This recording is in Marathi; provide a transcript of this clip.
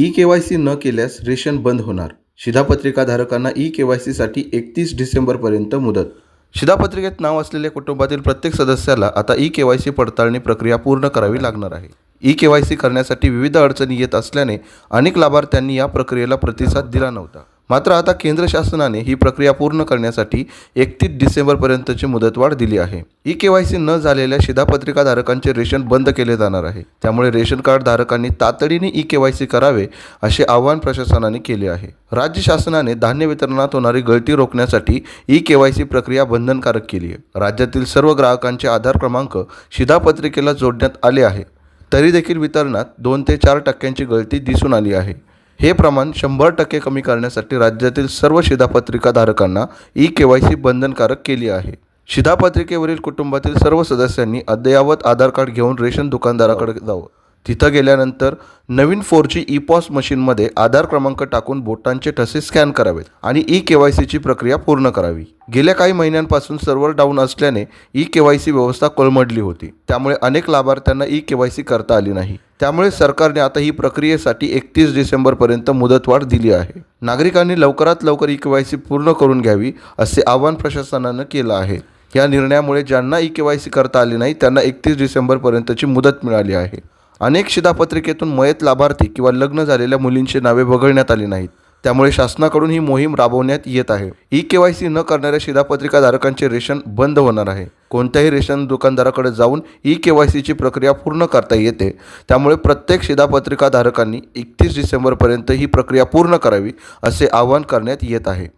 ई के वाय सी न केल्यास रेशन बंद होणार. शिधापत्रिकाधारकांना ई के वाय सीसाठी एकतीस डिसेंबरपर्यंत मुदत. शिधापत्रिकेत नाव असलेल्या कुटुंबातील प्रत्येक सदस्याला आता ई के वाय सी पडताळणी प्रक्रिया पूर्ण करावी लागणार आहे. ई के वाय सी करण्यासाठी विविध अडचणी येत असल्याने अनेक लाभार्थ्यांनी या प्रक्रियेला प्रतिसाद दिला नव्हता. मात्र आता केंद्र शासनाने ही प्रक्रिया पूर्ण करण्यासाठी एकतीस डिसेंबरपर्यंतची मुदतवाढ दिली आहे. ई के वाय सी न झालेल्या शिधापत्रिकाधारकांचे रेशन बंद केले जाणार आहे. त्यामुळे रेशन कार्ड धारकांनी तातडीने ई के वाय सी करावे असे आवाहन प्रशासनाने केले आहे. राज्य शासनाने धान्य वितरणात होणारी गळती रोखण्यासाठी ई के वाय सी प्रक्रिया बंधनकारक केली आहे. राज्यातील सर्व ग्राहकांचे आधार क्रमांक शिधापत्रिकेला जोडण्यात आले आहे. तरी देखील वितरणात दोन ते चार टक्क्यांची गळती दिसून आली आहे. हे प्रमाण शंभर टक्के कमी करण्यासाठी राज्यातील सर्व शिधापत्रिकाधारकांना ई के वाय सी बंधनकारक केली आहे. शिधापत्रिकेवरील कुटुंबातील सर्व सदस्यांनी अद्ययावत आधार कार्ड घेऊन रेशन दुकानदाराकडे जावं. तिथं गेल्यानंतर नवीन फोर जी ई पॉस मशीनमध्ये आधार क्रमांक टाकून बोटांचे ठसे स्कॅन करावेत आणि ई के वाय सीची प्रक्रिया पूर्ण करावी. गेल्या काही महिन्यांपासून सर्व्हर डाऊन असल्याने ई के वाय सी व्यवस्था कोलमडली होती. त्यामुळे अनेक लाभार्थ्यांना ई के वाय सी करता आली नाही. त्यामुळे सरकारने आता ही प्रक्रियेसाठी एकतीस डिसेंबरपर्यंत मुदतवाढ दिली आहे. नागरिकांनी लवकरात लवकर ई के वाय सी पूर्ण करून घ्यावी असे आवाहन प्रशासनानं केलं आहे. या निर्णयामुळे ज्यांना ई के वाय सी करता आली नाही त्यांना एकतीस डिसेंबरपर्यंतची मुदत मिळाली आहे. अनेक शिधापत्रिकेतून मयत लाभार्थी किंवा लग्न झालेल्या मुलींची नावे वगळण्यात आली नाहीत. त्यामुळे शासनाकडून ही मोहीम राबवण्यात येत आहे. ई के वाय सी न करणाऱ्या शिधापत्रिकाधारकांचे रेशन बंद होणार आहे. कोणत्याही रेशन दुकानदाराकडे जाऊन ई के वाय सीची प्रक्रिया पूर्ण करता येते. त्यामुळे प्रत्येक शिधापत्रिकाधारकांनी एकतीस डिसेंबरपर्यंत ही प्रक्रिया पूर्ण करावी असे आवाहन करण्यात येत आहे.